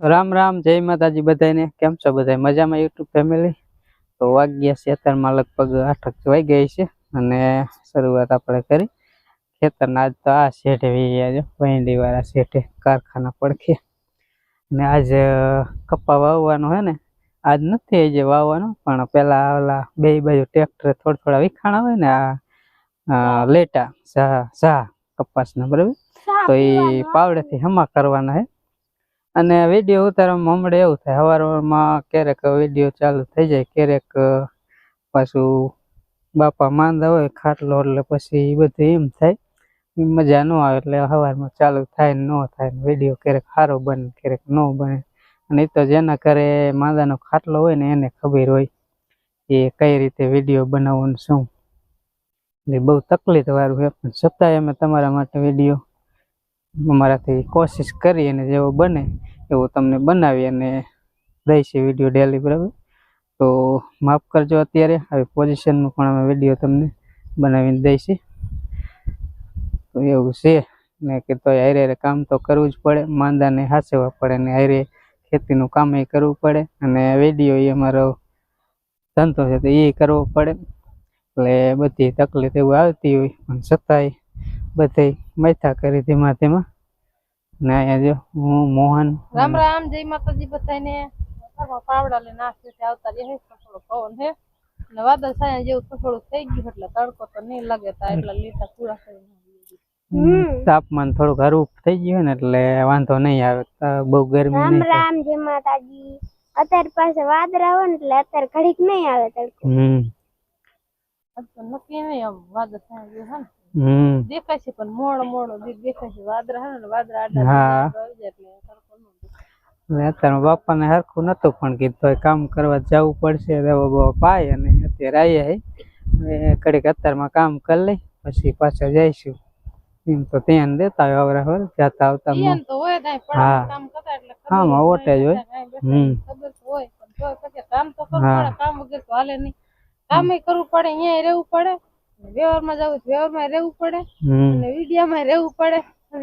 રામ રામ જય માતાજી બધાને કેમ છો બધા મજામાં યુટ્યુબ ફેમિલી? તો વાગ્યા છે અત્યારમાં લગભગ આઠક વાઈ ગઈ છે અને શરૂઆત આપણે કરી. ખેતરના આજ તો આ શેઠે વીયા જો ભેંડી વાળા શેઠે કારખાના પડખે. ને આજ કપ્પા કપા વાવવાનો હે ને આજ નથી આજે વાવવાનો પણ પેલા ઓલા બે બાજુ ટ્રેક્ટર થોડા થોડા વિખાણા હોય ને આ લેટા સા સા કપાસના બરાબર? તો એ પાવડેથી હમા કરવાના હે. અને વીડિયો ઉતારવામાં હમણાં એવું થાય સવારમાં ક્યારેક વીડિયો ચાલુ થઈ જાય, ક્યારેક પાછું બાપા માંદા હોય, ખાટલો એટલે પછી એ બધું એમ થાય. મજા ન આવે એટલે સવારમાં ચાલુ થાય ને થાય વીડિયો ક્યારેક સારો બને, ક્યારેક ન બને. અને એ તો જેના ઘરે માંદાનો ખાટલો હોય ને એને ખબર હોય એ કઈ રીતે વીડિયો બનાવવાનું શું. એટલે બહુ તકલીફ વાળું છે, પણ છતાંય અમે તમારા માટે વીડિયો અમારાથી કોશિશ કરી અને જેવો બને એવું તમને બનાવી અને દઈશ વીડિયો ડેલી બરાબર? તો માફ કરજો અત્યારે આવી પોઝિશનનું પણ અમે વીડિયો તમને બનાવીને દઈશી તો એવું છે ને કે તો હારે કામ તો કરવું જ પડે, માંદાને હાસેવા પડે ને હારે ખેતીનું કામ એ કરવું પડે અને વીડિયો એ અમારો ધંધો છે તો એ કરવો પડે. એટલે બધી તકલીફ એવું આવતી હોય પણ છતાંય બધે મૈથા કરી ધીમા ધીમા ને અહીંયા જો હું મોહન રામ રામ જય માતાજી બધાને ઘરમાં પાવડા લઈને નાસ્તે આવતા રહે થોડો પવન હે અને વાદળ છાયા જેવું થોડું થઈ ગયું એટલે તડકો તો નહીં લાગે તા એટલા લીટા પૂરા કરીને તાપમાન થોડુંક હરું થઈ ગયું હોય ને એટલે વાંધો નહીં આવે. તો બહુ ગરમી રામ નહીં થાય. રામ જય માતાજી. અત્યારે પાસે વાદળા હોય ને એટલે અત્યારે ઘડીક નહીં આવે તડકો. હમ. આજ તો નક્કી નહીં આમ વાદળ છાયા જેવું હે ને. હમ દેખાય છે પણ મોડો મોડો દેખાય છે વાદરા હે ને વાદળા આડા હા. એટલે તડકો ન દેખાય. એટલે અત્યારે બાપાને હરખું નતું પણ કીધું કામ કરવા જવું પડશે દવા બવા પાય અને અત્યારે આવીએ હે કડીક અત્યારમાં કામ કરી લઈ પછી પાછા જઈશું એમ તો ધ્યાન દેતા હોય અવરા હોય જાતા આવતા તો હોય અહીં હા. કામ કરતા એટલે હા, માં ઓટે જ હોય. હમ. ખબર હોય પણ તોય કામ તો કરવું પડે કામ વગર તો હાલે નહીં કામે કરવું પડે અહીંયા રહેવું પડે વ્યવહારમાં જવું તો વ્યવહારમાં રહેવું પડે અને વિડીયામાં રહેવું પડે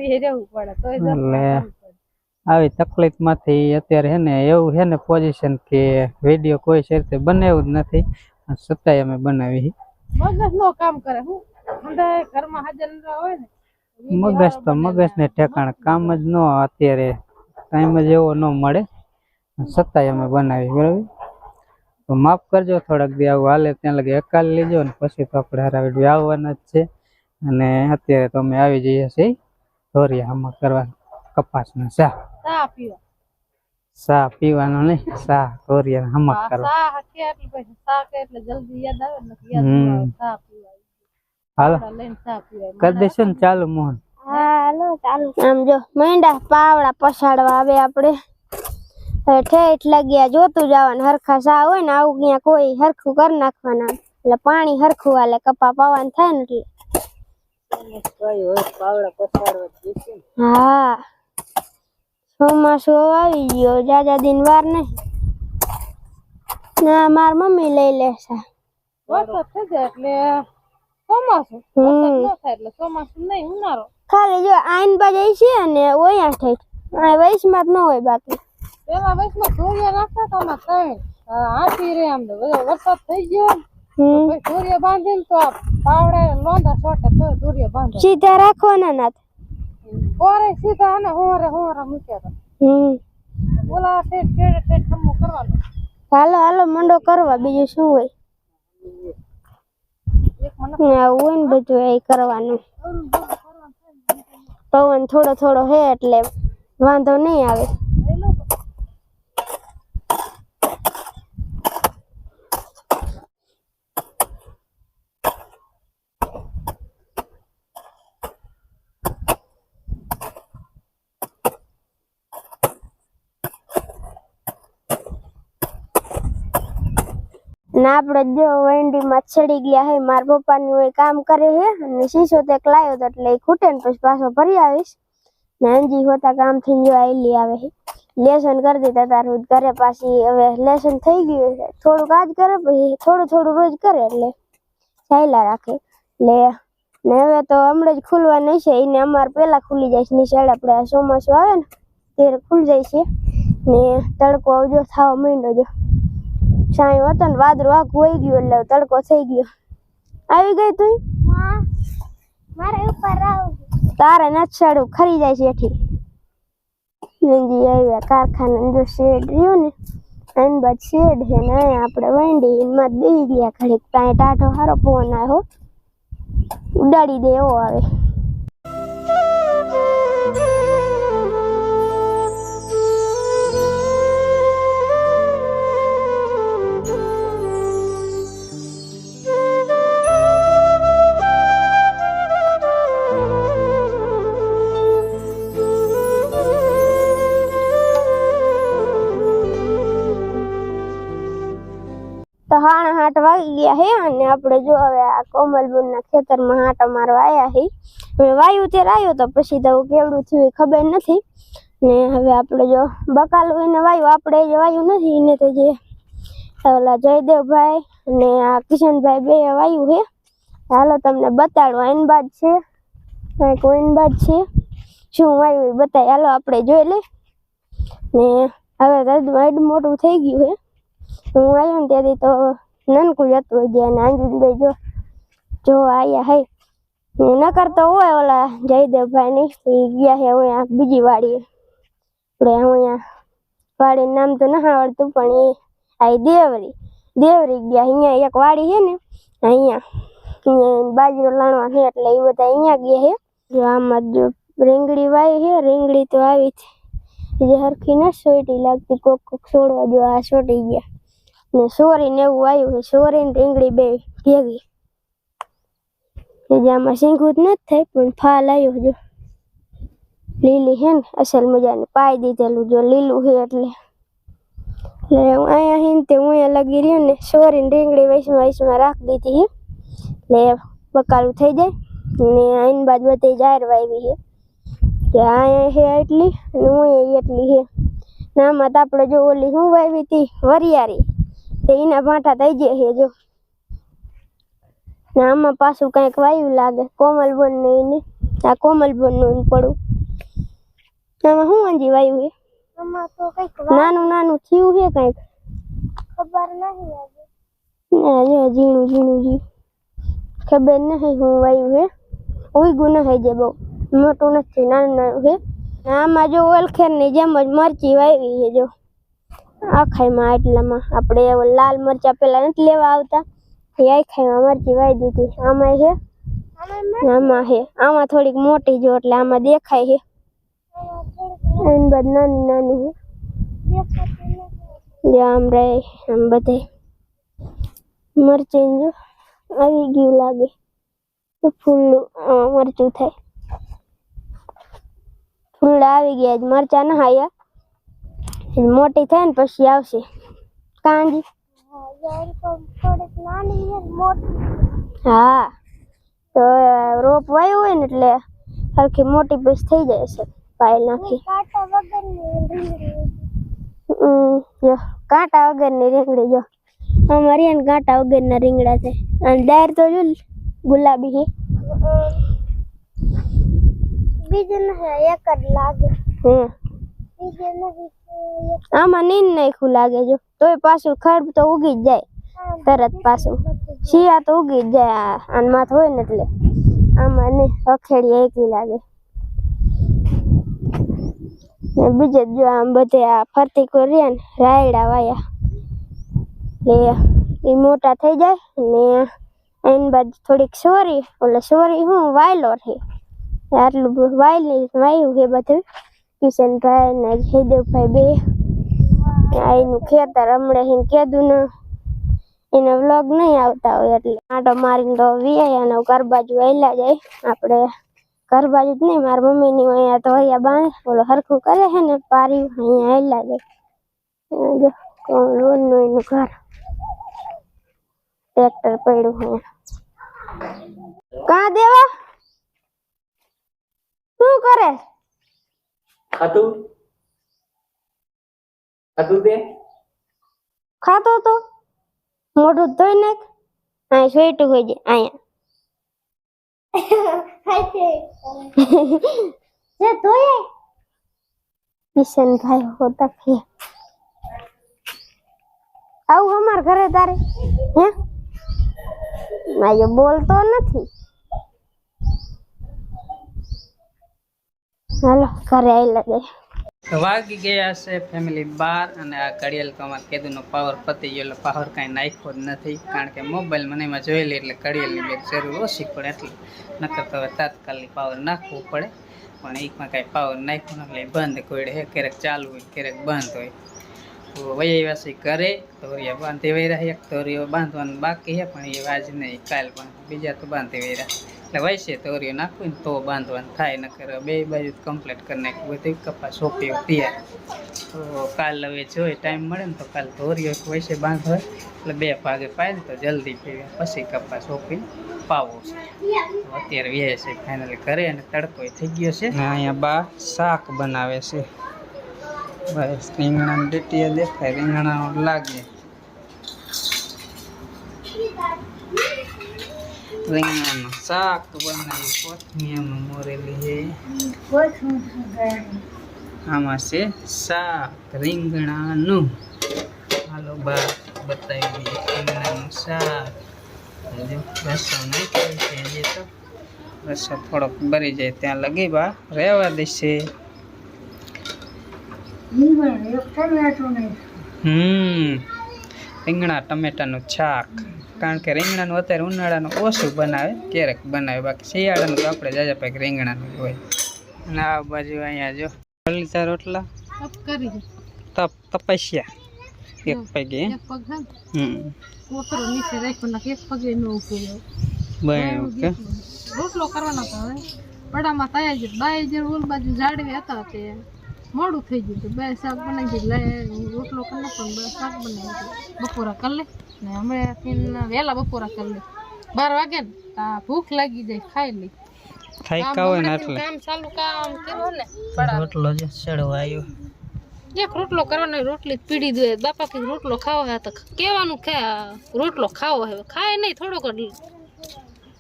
એ રહેવું પડે. તો જરા એટલે કરવું પડે. આવી અત્યારે હે ને એવું હે ને પોઝિશન કે વીડિયો કોઈ રીતે બનાવ્યું જ નથી. છતાંય અમે બનાવી મગજ નો કામ કરે. હું ઘરમાં હાજર ન હોય ને મગજ તો મગજ ને ઠેકાણ કામ જ ન અત્યારે. ટાઈમ જ એવો ન મળે. છતાંય અમે બનાવી બરાબર? તો માફ કરજો થોડાક દી આવું હાલે ત્યાં લગી એકાલ લેજો ને પછી તો આપણે હારા વીડિયો આવવાના જ છે. અને અત્યારે તો અમે આવી જઈએ છીએ ધોરિયા આમાં કરવા કપાસના શા ચા પીવા. શા પીવાનો નહીં શા ધોરિયા હમક આ કરવા. ચા કે એટલે પછી ચા કે એટલે જલ્દી યાદ આવે ને યાદ ન હમ. આવે. ચા પીવા. હાલો. આપડા લઈને ચા પીવા. કરી દઈશું ને ચાલુ મોહન. હાલો ચાલુ. આમ જો મેંડા પાવડા પછાડવા આવે આપણે. હવે ઠેઠ લાગ્યા જોતું જવાનું. હરખા સા હોય ને આવું ક્યાં કોઈ હરખું કરી નાખવાના. એટલે પાણી હરખું હાલે કપા પાવાનું થાય ને એટલે. હા. ચોમાસું આવી ગયો. જાજા દિન વાર નહીં. ના માર મમ્મી લઈ લેશે એટલે ચોમાસું. વરસાદ ન થાય એટલે ચોમાસું નહીં ઉનાળો. ખાલી જો આઈન બાજુ છે અને ઓયા આ વૈશમાં જ ન હોય બાકી. પેલા વયસમાં ધોરિયા નાખતા હતા આમાં ત્રણ. હાથી રે આમ વરસાદ થઈ ગયો. ધોરિયા બાંધીને તો પાવડે લોંદા સોટે તો ધોરિયા બાંધે. સીધા રાખવાના ના પોરે સીધા અને હોરે હોરે મૂક્યા હતા. હમ. ઓલા ઠેઠ ઠેઠ ઠેઠ ખમો કરવાનો. હાલો હાલો મંડો કરવા બીજું શું હોય? હોય ને બધું એ કરવાનું. પવન થોડો થોડો હે એટલે વાંધો નહીં આવે. ને આપણે જો વેંડીમાં છડી ગયા હે, મારા પપ્પાનું એ કામ કરે હે, અને શીશો તે લાવ્યો તો એટલે એ ખૂટે ને પછી પાછો ફરી આવીશ. ને અંજી હોતા કામ થઈને જો આયલી આવે હે. લેસન કરી દીધા તારું ઘરે પાછી હવે લેસન થઈ ગયું છે થોડુંક આજ કરે પછી થોડું થોડું રોજ કરે એટલે ચાલ્યા રાખે. એટલે ને હવે તો હમણાં જ ખુલવા નહીં છે, એને અમારે પેલા ખુલી જાય છે નિશાળ આપણે ચોમાસું આવે ને, ત્યારે ખુલી જાય છે. ને તડકો આવજો, થવા માંડ્યો જો. છાંયો હતો ને વાદળો આખું હોય ગયું એટલે તડકો થઈ ગયો. આવી ગઈ તું? મારે ઉપર આવ તારે નથી ચડવું ખરી જાય છે એઠી. નંજી આવ્યા કારખાના જો શેડ રહ્યો ને એન બાદ શેડ છે ને આપણે વંડી એમાં બેસી ગયા ઘડીક. ત્યાં ટાટો હારો પવન આવ્યો. ઉડાડી દે એવો આવે. તો હાણા હાટ વાગી ગયા હે અને આપણે જો હવે આ કોમલબુનના ખેતરમાં હાટ મારવા આવ્યા હે. હવે વાયુ ત્યારે આવ્યો તો પછી તો કેવડું થયું ખબર નથી. ને હવે આપણે જો બકાલ એને વાયુ, આપણે જે વાયુ નથી, એને તો જે ઓલા જયદેવભાઈ અને આ કિશનભાઈ બે વાયુ હે. હાલો તમને બતાડો એન બાદ છે કંઈક એન બાદ છે. શું વાયુ એ બતાય? હાલો આપણે જોઈ લે ને હવે મોટું થઈ ગયું હે. હું આવ્યો ને ત્યાંથી તો નાનકું જતું ગયા ને આંજીભાઈ જો જો આયા હે. નકર તો હોય ઓલા જયદેવભાઈ ની ગયા હે અહીંયા બીજી વાડીએ. આપણે અહીંયા વાડીનું નામ તો ના આવડતું પણ એ આ દેવરી દેવરી ગયા. અહીંયા એક વાડી છે ને, અહીંયા બાજરો લાણવા છે એટલે એ બધા અહીંયા ગયા છે જો આમાં જો રીંગણી વાવી છે રીંગણી તો આવી છે જે હરખી ન સોટી લાગતી, કોક કોક છોડવા જો આ સોટી ગયા. ને સોરી એવું આવ્યું છે સોરી ને બે ભેગી. જે આમાં સિંગું નથી થઈ, પણ ફાલ આવ્યો જો. લીલી હે ને, અસલ મજાની. પાઈ દીધેલું જો, લીલું છે એટલે. એટલે અહીંયા હિન તે હું લગી રહ્યું ને સોરીને રીંગણી વૈસમાં વૈસમાં રાખી દીધી હે. એટલે બકાલું થઈ જાય. ને આઈન બાદ બધી જાહેર વાવી છે કે અહીંયા હે એટલી અને હું એટલી હે. નામાં તો આપણે જો ઓલી હું વાવી હતી વરિયારી તે એના ભાંઠા થઈ ગયા છે જો. ને આમાં પાછું કંઈક વાયુ લાગે કોમલ બોન ને એને. આ કોમલ બોનનું પડું. આમાં શું અંજી વાયુ છે? નાનું નાનું થયું છે કંઈક. ખબર નહીં આજે. ના ઝીણું ઝીણું જી ખબર નહીં હું વાયુ છે. ઉઈગું નહીં જે બહુ. મોટું નથી નાનું નાનું છે. આમાં જો ઓલખેરની જેમ જ મરચી વાવી છે જો. આખાઈમાં એટલામાં આપણે લાલ મરચા પેલા નથી લેવા આવતા. આખાઈમાં મરચી વાવી દીધી. આમાં છે આમાં છે આમાં થોડીક મોટી જો, એટલે આમાં દેખાય છે એની નાની નાની છે જે આમ રહે આમ બધે મરચી જો આવી ગયું લાગે. તો આમાં મરચું થાય. ફૂલડા આવી ગયા જ. મરચા ના એ મોટી થાય ને પછી આવશે. કાંજી? થોડીક નાની છે ને મોટી હા. તો રોપ વાયો હોય ને એટલે હરખી મોટી પીસ થઈ જાય છે પાયલ નાખી કાંટા વગરની રીંગણી હમ, જો કાંટા વગરની રીંગણી જો. અમારી એને કાંટા વગરના રીંગણા છે. અને દાર તો જો ગુલાબી છે. બીજું નહીં એક જ લાગે. હમ. બીજું નહીં. એક આમાં નીંદ નાખ્યું લાગે જો. તોય પાછું ખડ તો ઉગી જ જાય. તરત પાછું. શિયા તો ઉગી જ જાય આન માથ હોય ને એટલે. આમાં ને અખેડી એકલી લાગે. ને બીજે જો આમ બધે આ ફરતી કોરિયા ને રાયડા વાયા. એ એ મોટા થઈ જાય ને એની બાદ થોડીક સોરી. ઓલે સોરી હું વાયલો છે. આટલું વાયલી વાયું છે બધું. કિશનભાઈ ને જયદેવભાઈ બે. એનું ખેતર હમણાં એને કીધું ને એના વ્લોગ નહીં આવતા હોય એટલે આટો મારીને તો વિયા અને ઘર બાજુ વહેલા જાય આપણે ઘર બાજુ જ નહીં, મારી મમ્મીની અહીંયા તો અહીંયા બાંધ, ઓલો હરખું કરે છે ને પાર્યું, અહીંયા વહેલા જાય જો લોનનું એનું ઘર. ટ્રેક્ટર પડ્યું અહીંયા કાં દેવા? શું કરે? ખાતું હતું તે ખાતો તો. મોઢું ધોઈ નાખ. અહીં સ્વેટું હોય જાય અહીંયા જે ધોયે કિશનભાઈ હોતા કે આવું અમાર ઘરે તારે હે? માયો બોલતો નથી. હાલો ઘરે જાય વાગી ગયા છે ફેમિલી બાર અને આ ઘડિયાળ તો અમારે પાવર પતી ગયો, એટલે પાવર કાંઈ નાખ્યો જ નથી, કારણ કે મોબાઈલ મને એમાં જોયેલી એટલે ઘડિયાળની બેગ જરૂર ઓછી પડે એટલે. નકર તો હવે તાત્કાલિક પાવર નાખવું પડે, પણ એકમાં કાંઈ પાવર નાખ્યો એટલે બંધ કોઈડે હે, ક્યારેક ચાલુ હોય, ક્યારેક બંધ હોય. તો વૈયાસી કરે તોરિયા બાંધી વૈરા એક તોરિયો બાંધવાનું બાકી છે, પણ એ આજ નહીં, કાલ પણ બીજા તો બાંધી વૈરા. એટલે વૈસે તોરિયો નાખવું ને તો બાંધવાનું થાય, નકર બે બાજુ કમ્પ્લીટ કરી નાખ્યું બધી કપાસ સોંપી તૈયાર તો કાલ હવે જોઈએ ટાઈમ મળે ને તો કાલ ધોરીઓ વૈસે બાંધવો. એટલે બે ભાગે પાય તો જલ્દી પીવે. પછી કપાસ સોંપી, પાવો છે. અત્યારે વ્યાય છે ફાઇનલી ઘરે અને તડકો થઈ ગયો છે. અહીંયા બા શાક બનાવે છે. બસ રીંગણા ડીટીએ દેખાય, રીંગણા લાગે. રીંગણાનું શાક બનાવી કોથમીરમાં મોરેલી છે આમાં છે શાક રીંગણાનું હાલો બા બતાવી દઈએ રીંગણાનું શાક રસો નાખ્યો છે હજી તો રસો થોડોક ભરી જાય ત્યાં લગી બા રહેવા દેશે હમ રીંગણા ટમેટાનું શાક કારણ કે રીંગણાનું અત્યારે ઉનાળાનું ઓછું બનાવે ક્યારેક બનાવે. બાકી શિયાળાનું તો આપણે જાજા પાક રીંગણાનું હોય. અને આ બાજુ અહીંયા જો લલિતા રોટલા. તપ તપસ્યા. એક પગ હમ. રોટલો કરવાનો હતો હવે. પડામાં તૈયાર છે બાય જે ઓલ બાજુ ઝાડવી હતા તે મોડું થઈ ગયું હતું. બે શાક બનાવી દીધું. લે રોટલો કરી પણ શાક બનાવી બપોરા કરી લે. ને હમણાં વહેલા બપોરા કરી લે બાર વાગે ભૂખ લાગી જાય ખાઈ લે કા હોય ને એટલે કામ ચાલુ કામ કર્યું ને રોટલો જો ચડવા આવ્યો એક રોટલો કરવાનો રોટલી પીડી દે. બાપા કે રોટલો ખાવો હે તો કેવાનું કે રોટલો ખાવો હે ખાય નહીં થોડોક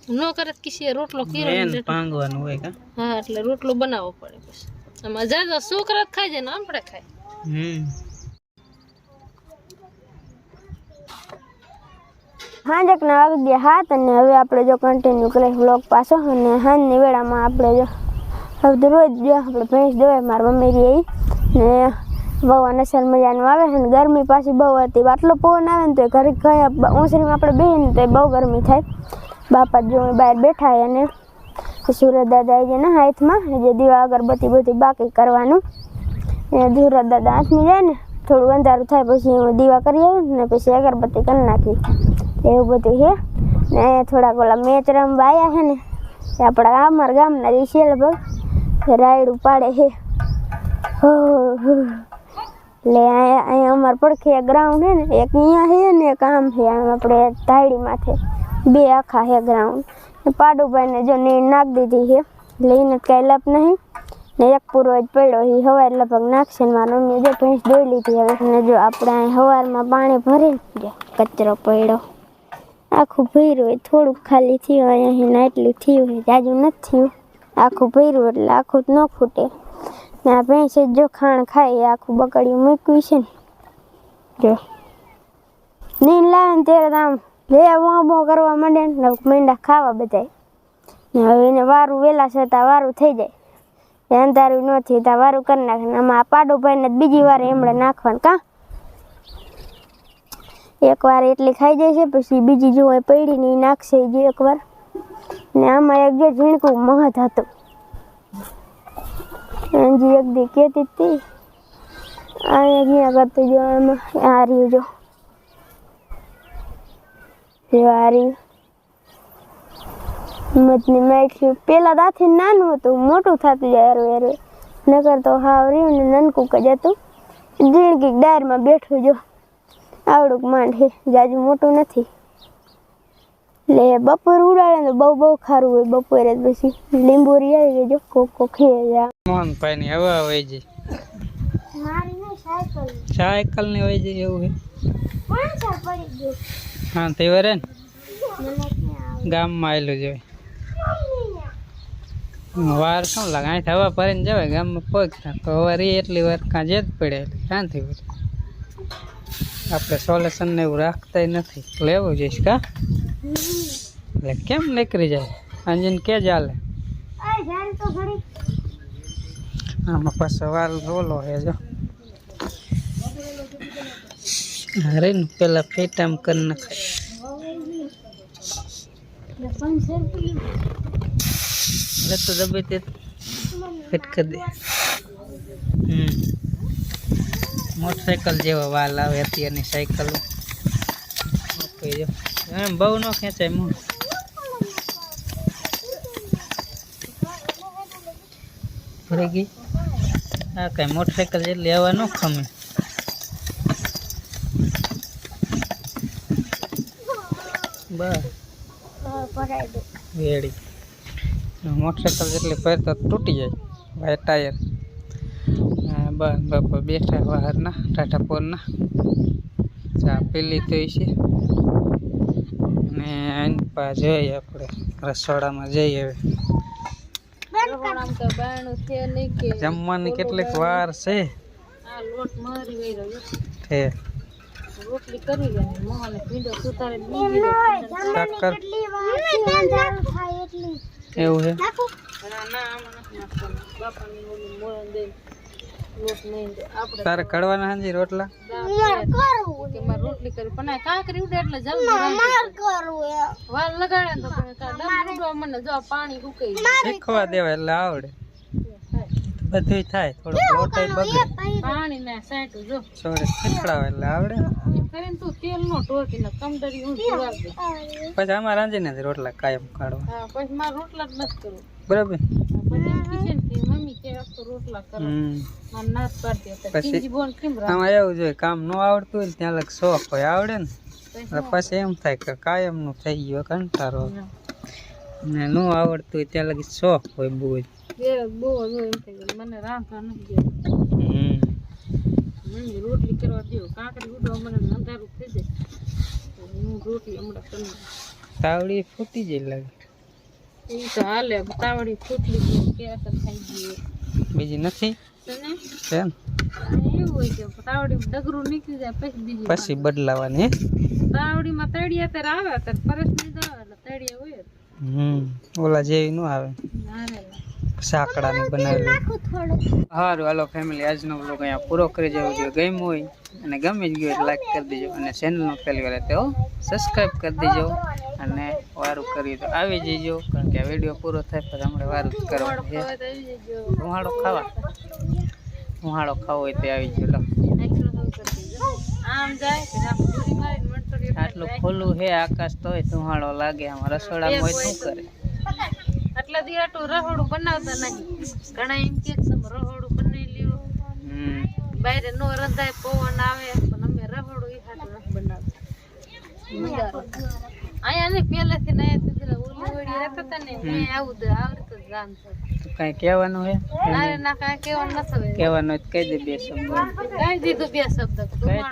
ન કરે કિસી રોટલો કર્યો પાંગવાનું હોય કા? હા એટલે રોટલો બનાવવો પડે પછી. આમાં જાજા છોકરા જ ખાય છે ને આપણે ખાય. હમ. હાંજકના વાગી ગયા હાથ અને હવે આપણે જો કન્ટિન્યુ કરીએ વ્લોગ પાછો અને હાંજની વેળામાં આપણે જો હવે રોજ જો આપણે ભેંસ દોવાય મારા મમ્મી રહી ને બહુ અનસર મજાનું આવે છે ને ગરમી પાછી બહુ હતી. આટલો પવન આવે ને તો ઘરે ગયા ઓસરીમાં આપણે બેહીએ ને તો બહુ ગરમી થાય. બાપા જો બહાર બેઠા અને સુરત દાદા જે ને હાથમાં જે દીવા અગરબત્તી બધી બાકી કરવાનું. એ સુરત દાદા હાથમાં જાય ને, થોડું અંધારું થાય પછી હું દીવા કરી આવ્યું ને પછી અગરબત્તી કરી નાખી. એવું બધું છે. ને થોડાક ઓલા મેચ રમવા આવ્યા છે ને એ આપણા અમારા ગામના જે છે લગભગ રાયડું પાડે છે. હો, હો. એટલે અહીંયા અહીંયા અમારે પડખે ગ્રાઉન્ડ છે ને એક અહીંયા છે ને એક આમ છે. આમ આપણે ધાયડી માથે બે આખા છે ગ્રાઉન્ડ પાડુભાઈને જો નીણ નાખ દીધી છે એટલે એને કાંઈ લપ નહીં. ને એક પૂરો જ પડ્યો એ સવાર લગભગ નાખશે ને મારા મમ્મીએ જો ભેંસ દોઈ લીધી હવે ને જો આપણે અહીં સવારમાં પાણી ભરીને જો કચરો પડ્યો. આખું ભર્યું હોય, થોડુંક ખાલી થયું અહીંયા એટલું થયું હોય, જાજુ નથી થયું. આખું ભર્યું એટલે આખું ન ખૂટે ને આ ભેંસે જો ખાણ ખાય આખું બકડીયું મૂક્યું છે ને. જો. નહીં લાવે ને ત્યારે આમ લે, બો કરવા માંડે ને મીંડા ખાવા બધાય. ને હવે એને વારું વહેલા છતાં વારું થઈ જાય. અંધારું નથી ત્યાં વારું કરી નાખે આમાં આ પાડો ભાઈને બીજી વાર એમણે નાખવાનું. કાં? એક વાર એટલી ખાઈ જાય છે, પછી બીજી જો એ પડી ને નાખશે જે એક વાર ને આમાં એક જે ઝીણકું મહત હતું. અંજી એક દી કહેતી હતી અહીંયા ગયા કરતી જો એમાં આ રહ્યું જો. જો આ રહ્યું. હિંમતની મેઠ્યું પેલા દાથી નાનું હતું, મોટું થતું જાય હરવે હેરું નકર તો હાવ રહ્યું ને નનકું જ હતું. ઝીણકી ડાયરમાં બેઠું જો. આવડુંક માંડ છે જાજુ મોટું નથી. એટલે બપોર ઉડાડે ને બહુ બહુ ખારું હોય બપોરે જ પછી. લીંબોરી આવી ગઈ જો કોક કોક ખીએ જા. મોહનભાઈ ની હવા હોય છે. Cycle cycle. ની હોય છે એવું છે પાંચ પડી ગયું? હા તે વરે ને. ગામમાં આવેલું જોઈએ વાર શું લાગે? અહીં હવા ભરીને જવાય ગામમાં પગ તો હવા રે એટલી વાર કાં જ પડે એટલે શાંતિ પડે આપણે સોલ્યુશન ને એવું રાખતા નથી. લેવું જઈશ કા? એટલે કેમ નીકળી જાય? અંજન કે ચાલે? આમાં પાછો વાર રોલો હે જો. અરે ને પેલા ફેટામ કરી નાખાય તો દબે તે ફિટ કરી દે. હમ. મોટરસાઇકલ જેવા વાલ આવે અત્યારની સાયકલો. એમ બહુ ન ખેંચાય મૂળ ભરી ગઈ? હા કઈ મોટરસાઇકલ જેટલી આવવા ન ખમે. બસ. વેડી. મોટરસાઇકલ જેટલી પહેર તો તૂટી જાય. ભાઈ ટાયર. બસ બાપા બેઠા બહારના ટાટા પોરના ચા પેલી તો છે. અને એની પા જઈએ આપણે રસોડામાં જઈએ હવે. જમવાની કેટલીક વાર છે. આ લોટ મારી વઈ રહ્યો છે. રોટલી કરી ગયા મોહને પીંડો સુતારે બીજી રે. સાકર એવું છે? તારે કડવાના હાંજી રોટલા? માર છે. કે મારે રોટલી કરી પણ આ કાંકરી ઉડે એટલે જલ્દી માર કરું વાલ લગાડે તો દમ ઉડવા મને જો પાણી જાય. શીખવા દેવા એટલે આવડે. બધું થાય બગડે. પાણી ને સાંટું જો. છોડે શીખડાવે એટલે આવડે. કરીને તું તેલ નો ટોકી ને કમદરી હું જોવા દે. પછી અમારા રાંધીને જ રોટલા કાયમ કાઢવા. હા પછી મારા રોટલા જ નથી કરવું. બરાબર પછી એમ કીધે ને કે મમ્મી કે આખો રોટલા કરો. હમ. મારે પાડતી હતા પછી- બોન કેમ રાખ? આમાં એવું જોઈએ કામ ન આવડતું હોય ત્યાં લગ શોખ હોય આવડે ને. પછી એમ થાય કે કાયમનું થઈ ગયો કંટારો ને ન આવડતું હોય ત્યાં લગી શોખ હોય બહુ જ. બહુ જ એમ થઈ ગયું. મને રાંધવા નથી ગયો. હમ. રોટલી કરવા દો કાંકરી ઉડવા મને અંધારું થઈ જાય. હું રોટલી હમણાં કરી તાવડી ફૂટી જાય લાગે. એ તો હાલે તાવડી ફૂટલી ગઈ કે થઈ ગઈ બીજી નથી? એમ? એવું હોય કે તાવડી ડગરું નીકળી જાય પછી બદલાવાની તાવડીમાં તળિયા ત્યારે આવે ત્યારે પરસ નહીં આવે એટલે તળિયા હોય હમ ઓલા જેવી ન આવે. સાંકડાની બનાવેલી. સારું હાલો ફેમિલી આજનો બ્લોગ અહીંયા પૂરો કરી જવો જોઈએ ગમ્યું હોય અને ગમી જ ગયો લાઈક કરી દેજો અને ચેનલનો પહેલી વાર તો સબસ્ક્રાઈબ કરી દેજો અને વારું કરી તો આવી જજો. કારણ કે આ વીડિયો પૂરો થાય પછી હમણાં વારું જ કરવાનું છે. તો જજો. ઉહાડો ખાવા. ઉહાડો ખાવો હોય તો આવી દૂરી આટલું ખુલ્લું છે આકાશ તોય ધુમાડો લાગે. આમાં રસોડામાં હોય શું કરે? આટલા દી આટું રહોડું બનાવતા નહીં. ઘણા એમ કે રહોડું બનાવી લ્યો. બહાર નો રંધાય પવન આવે પણ અમે રહોડું એ હાટું નથી બનાવતા. અહીંયા ને પહેલેથી ને અહીંયા ઓલી વળી રહેતા હતા ને મેં આવું દે આવડતું જ છે. તો કાંઈ કહેવાનું હે? ના ના કાંઈ કહેવાનું નથી કહેવાનું કહી દે બે શબ્દ. કાંઈ દીધું બે શબ્દ.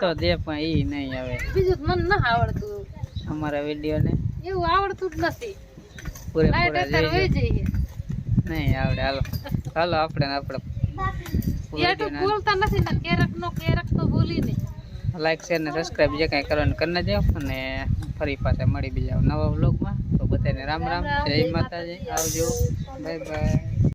તો દે પણ ઈ નહીં આવે. બીજું મને ના આવડતું. અમારા વિડીયોને. એવું આવડતું જ નથી. પૂરેપૂરા જઈએ. નહીં આવડે. હાલો. હાલો આપણે આપણે બોલતા નથી ને કેરક નો તો બોલી નહીં લાઈક શેર ને સબસ્ક્રાઈબ જે કાંઈ કરવાનું કરી નાખજો. અને ફરી પાછા મળી બીજા નવા વ્લોગમાં તો બધાને રામ રામ. જય માતાજી. આવજો. Bye bye